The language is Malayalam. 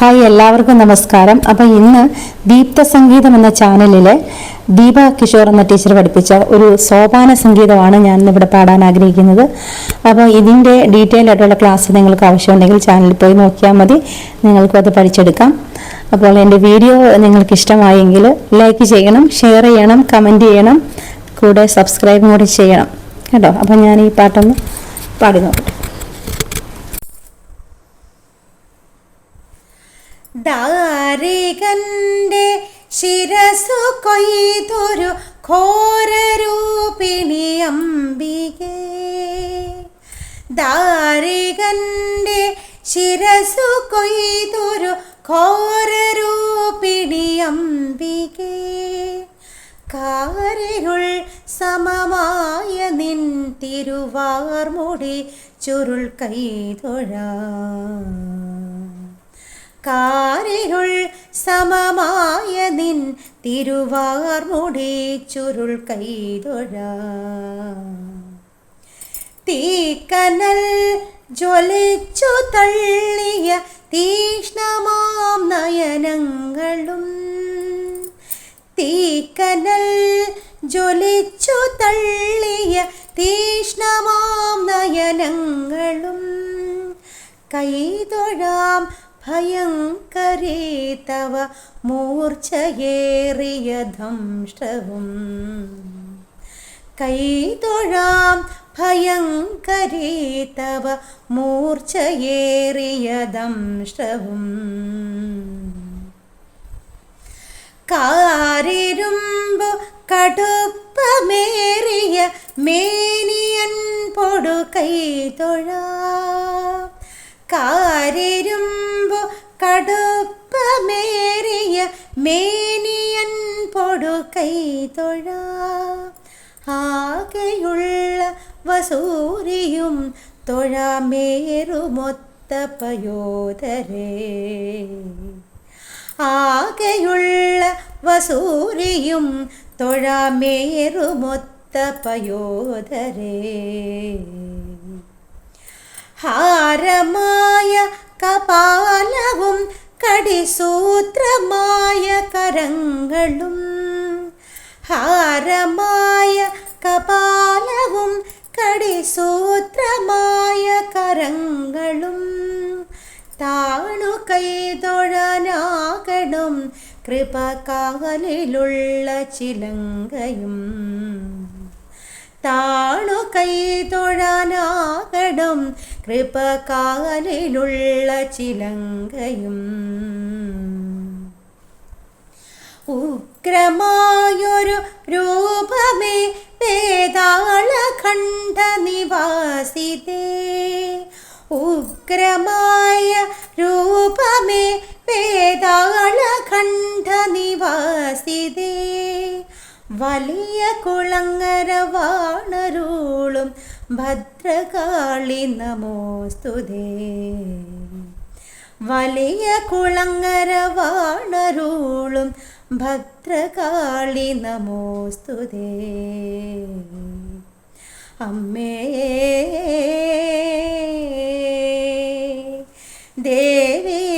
ഹായ് എല്ലാവർക്കും നമസ്കാരം. അപ്പം ഇന്ന് ദീപ്ത സംഗീതം എന്ന ചാനലിലെ ദീപ കിഷോർ എന്ന ടീച്ചർ പഠിപ്പിച്ച ഒരു സോപാന സംഗീതമാണ് ഞാൻ ഇവിടെ പാടാൻ ആഗ്രഹിക്കുന്നത്. അപ്പോൾ ഇതിന്റെ ഡീറ്റെയിൽ ആയിട്ടുള്ള ക്ലാസ് നിങ്ങൾക്ക് ആവശ്യമുണ്ടെങ്കിൽ ചാനലിൽ പോയി നോക്കിയാൽ മതി. നിങ്ങൾക്കും അത് പഠിച്ചെടുക്കാം. അപ്പോൾ എന്റെ വീഡിയോ നിങ്ങൾക്ക് ഇഷ്ടമായെങ്കിൽ ലൈക്ക് ചെയ്യണം ഷെയർ ചെയ്യണം കമന്റ് ചെയ്യണം കൂടെ സബ്സ്ക്രൈബും കൂടി ചെയ്യണം. കേട്ടോ? അപ്പോൾ ഞാൻ ഈ പാട്ടൊന്ന് പാടി നോക്കട്ടെ. ദാരികന്റെ ശിരസു കൊയ്തൊരു ഘോരരൂപിണി അംബികേ. ദാരികന്റെ ശിരസു കൊയ്തൊരു ഘോരരൂപിണി അംബികേ. കാരിരുൾ സമമായ നിൻ തിരുവാർമുടി ചുരുൾ കൈതൊഴാ. കാരിരുൾ സമമായ നിൻ തിരുവാർമുടി ചുരുൾ കൈതൊഴ. തീക്കനൽ ജ്വലിച്ചു തള്ളിയ തീഷ്ണമാം നയനങ്ങളും. തീക്കനൽ ജ്വലിച്ചു തള്ളിയ തീഷ്ണമാം നയനങ്ങളും. കൈതൊഴാം ഭയങ്കരേ തവ മൂർച്ചയേറിയ ധംഷ്ടവും. കൈതൊഴാം ഭയങ്കരേ തവ മൂർച്ചയേറിയ ദംഷ്ടവും കാരിരുമ്പു കടുപ്പമേറിയ മേനിയൻ പൊടു കൈതൊഴാ കടുപ്പമേറിയ മേനിയൻ പൊടു കൈതൊഴ ആകെയുള്ള വസൂരിയും തൊഴാമേറുമൊത്ത പയോധരേ ആകെയുള്ള വസൂരിയും തൊഴാമേറുമൊത്ത പയോധരേ ഹാരമായ കപാലവും കടിസൂത്രമായ കരങ്ങളും ഹാരമായ കപാലവും കടിസൂത്രമായ കരങ്ങളും. താണു കൈതൊഴനാകണം കൃപ കാലിലുള്ള ചിലങ്കയും. താണു കൈതൊഴാനാകണം കൃപ കാലിലുള്ള ചിലങ്കയും. ഉഗ്രമായൊരു രൂപമേ വേതാളഖണ്ഡ നിവാസിതേ ഉഗ്രമായ രൂപമേ വേതാളഖണ്ഡ നിവാസിതേ വലിയ കുളങ്ങര വാണരൂളും ഭദ്രകാളി നമോസ്തുതേ വലിയ കുളങ്ങര വാണരൂളും ഭദ്രകാളി നമോസ്തുതേ അമ്മേ ദേവേ